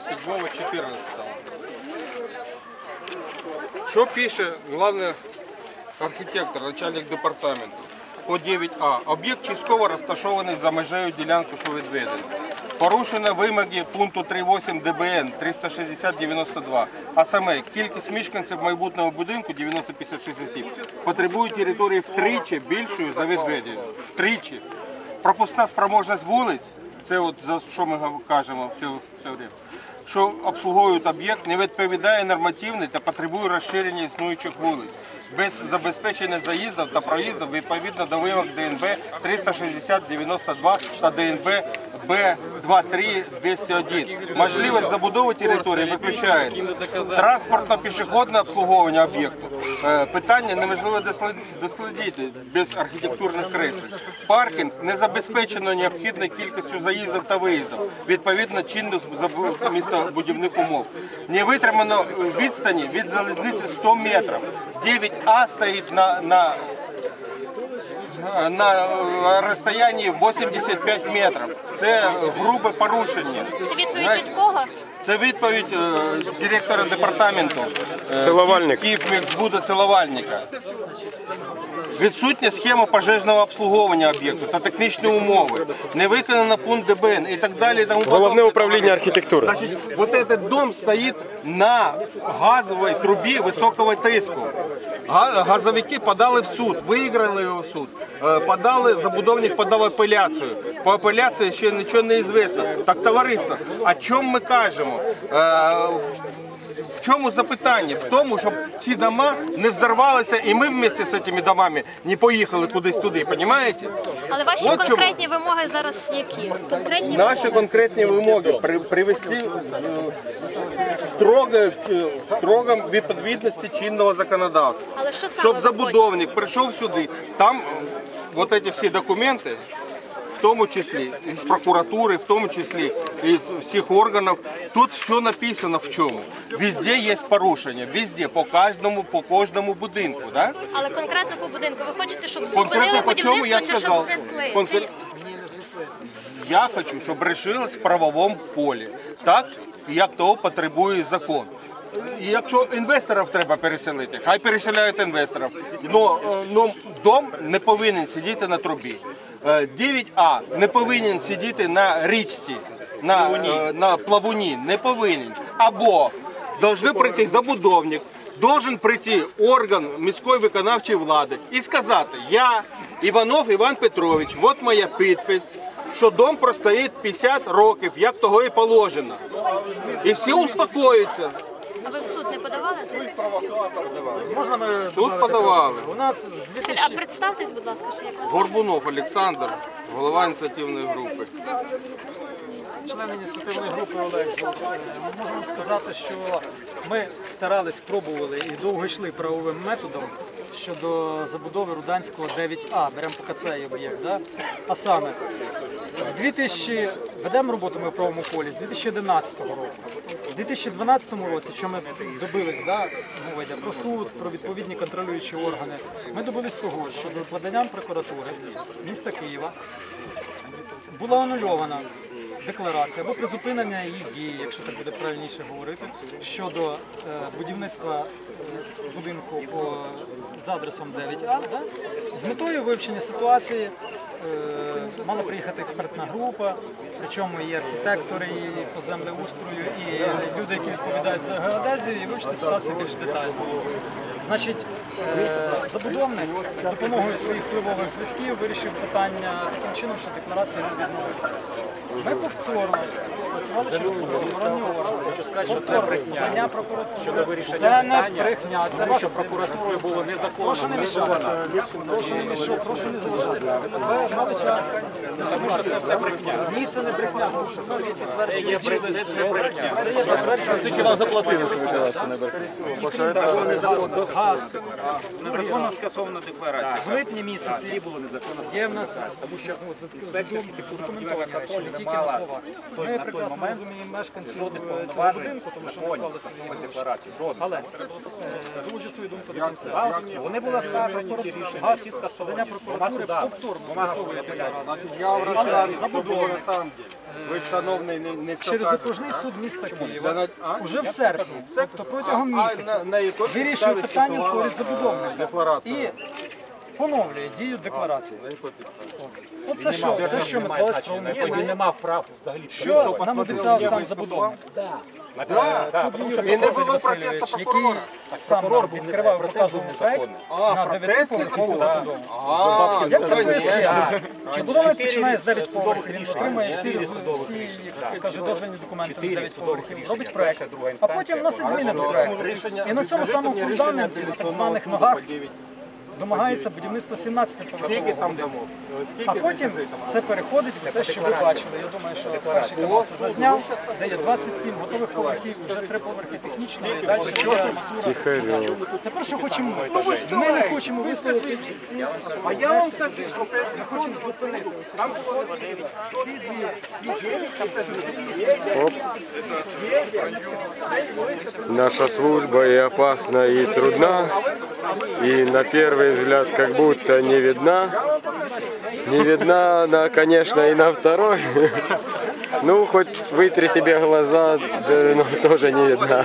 7-14. Що пише головний архітектор, начальник департаменту по 9А? Об'єкт частково розташований за межею ділянки, що відведено. Порушено вимоги пункту 3.8 ДБН 360-92, а саме кількість мешканців майбутнього будинку 9056 осіб потребує території втричі більшою за відведення. Втричі. Пропускна спроможність вулиць, це от за що ми кажемо все, все время, що обслуговують об'єкт, не відповідає нормативній та потребує розширення існуючих вулиць без забезпечення заїздів та проїздів відповідно до вимог ДНБ 360-92 та ДНБ Б23-201. Можливість забудови території виключається. Транспортно-пішохідне обслуговування об'єкту. Е, Питання неможливо дослід- дослідити без архітектурних креслень. Паркінг не забезпечено необхідною кількістю заїздів та виїздів відповідно чинних містобудівних умов. Не витримано відстані від залізниці 100 метрів. 9А стоїть на, на на розстоянні 85 метрів. Це грубе порушення. Це відповідь від кого? Це відповідь е, директора департаменту е, Ціловальник. Київміськбуду Ціловальника. Відсутня схема пожежного обслуговування об'єкту та технічні умови, не виконано пункт ДБН і так далі. тому Головне управління архітектури. Значит, вот этот дом стоит на газовой трубі високого тиску. Га- Газовики подали в суд, виграли його в суд. Е, Подали, забудовник подав апеляцію. По апеляції ще нічого не звісно. Так, товариство, о чому ми кажемо? Е, В чому запитання? В тому, щоб ці дома не взорвалися, і ми вместе з цими домами не поїхали кудись туди, розумієте? Але ваші От чому. конкретні вимоги зараз які? Конкретні Наші конкретні вимоги при, привести е, строго, в строгом відповідності чинного законодавства. Але що Щоб забудовник прийшов сюди, там вот ці всі документи, в тому числі із прокуратури, в тому числі із всіх органів, тут все написано в чому. Везде є порушення, везде, по кожному, по кожному будинку. Да? Але конкретно по будинку ви хочете, щоб Конкретно по цьому я будівництво чи сказав. знесли? Конкрет- Чи- Я хочу, щоб решилось в правовому полі, так як того потребує закон. Якщо інвесторів треба переселити, хай переселяють інвесторів. Но, е, но дом не повинен сидіти на трубі. Е, 9А не повинен сидіти на річці, на, е, на плавуні, не повинен. Або должны прийти забудовник, должен прийти орган міської виконавчої влади і сказати, я, Іванов Іван Петрович, от моя підпис, що дом простоїть 50 років, як того і положено. І всі успокоюються. А ви в суд не подавали? Можна ми Тут подавали. У нас з А 2000... представтесь, будь ласка, ще як вас. Горбунов Олександр, голова ініціативної групи. член ініціативної групи Олег Жовт. Е, Ми можемо сказати, що ми старались, пробували і довго йшли правовим методом щодо забудови Руданського 9А. Беремо по КЦ об'єкт. Да? А саме, в 2000... ведемо роботу ми в правовому полі з 2011 року. У 2012 році, що ми добились, да, мова йде про суд, про відповідні контролюючі органи, ми добились того, що за поданням прокуратури міста Києва була анульована декларація або призупинення її дії, якщо так буде правильніше говорити, щодо е, будівництва е, будинку по, з адресом 9А, да? з метою вивчення ситуації. е, Мала приїхати експертна група, причому і архітектори, і по землеустрою, і люди, які відповідають за геодезію, і вивчити ситуацію більш детально. Значить, забудовник з допомогою своїх впливових зв'язків вирішив питання таким чином, що декларацію не відновити. Ми повторно працювали через правоохоронні органи. Повторно з подання прокуратури. Щодо вирішення це не брехня, це вас... прокуратурою було незаконно. Прошу не мішати. Прошу не мішати, прошу не заважати. Ви мали час. Тому що це все брехня. Ні, це не брехня, тому що в нас є підтвердження. Це є брехня. Це є підтвердження. Вам заплатили, що ви казали, не брехня? Газ. Незаконно скасована декларація. В липні місяці є в нас тому що ну, це задокументовані речі, не тільки на словах. Ми прекрасно розуміємо мешканців е, цього будинку, тому що ми вклали свої гроші. Але е, доводжу свою думку до кінця. Вони були. Газ Всі з подання прокуратури повторно скасовує вважаю, Але на самом деле. Ви шановний, не, не через окружний суд міста Києва. А? уже в серпні, тобто протягом місяця, на- на вирішує питання в користь е, забудовника і поновлює дію декларації. Підставі? Оце що, це що ми дали справу Він не мав прав взагалі. Що? Нам обіцяв сам забудовник? І не було Васильович, протесту який прокурора. сам нам відкривав, показував проект на дев'ятиповерхову забудову. Як працює схема? Забудовник починає з 9 поверхів, він отримує всі, всі як кажуть, дозвільні документи на 9 поверхів, робить проект, а потім вносить зміни до проекту. І на цьому самому фундаменті, на так званих ногах, домагається будівництво 17 Скільки поверхового там домов? а потім це переходить в те, що ви бачили. Я думаю, що перший канал це зазняв, де є 27 готових поверхів, вже три поверхи технічно, і далі є арматура. Тепер що хочемо? ми? Ми не хочемо виставити ці А я вам кажу, що ми хочемо зупинити. там було Ці дві свічки, Наша служба и опасна, и трудна, и на первый взгляд как будто не видна. Не видна она, конечно, и на второй. Ну, хоть вытри себе глаза, ну, тоже не видна.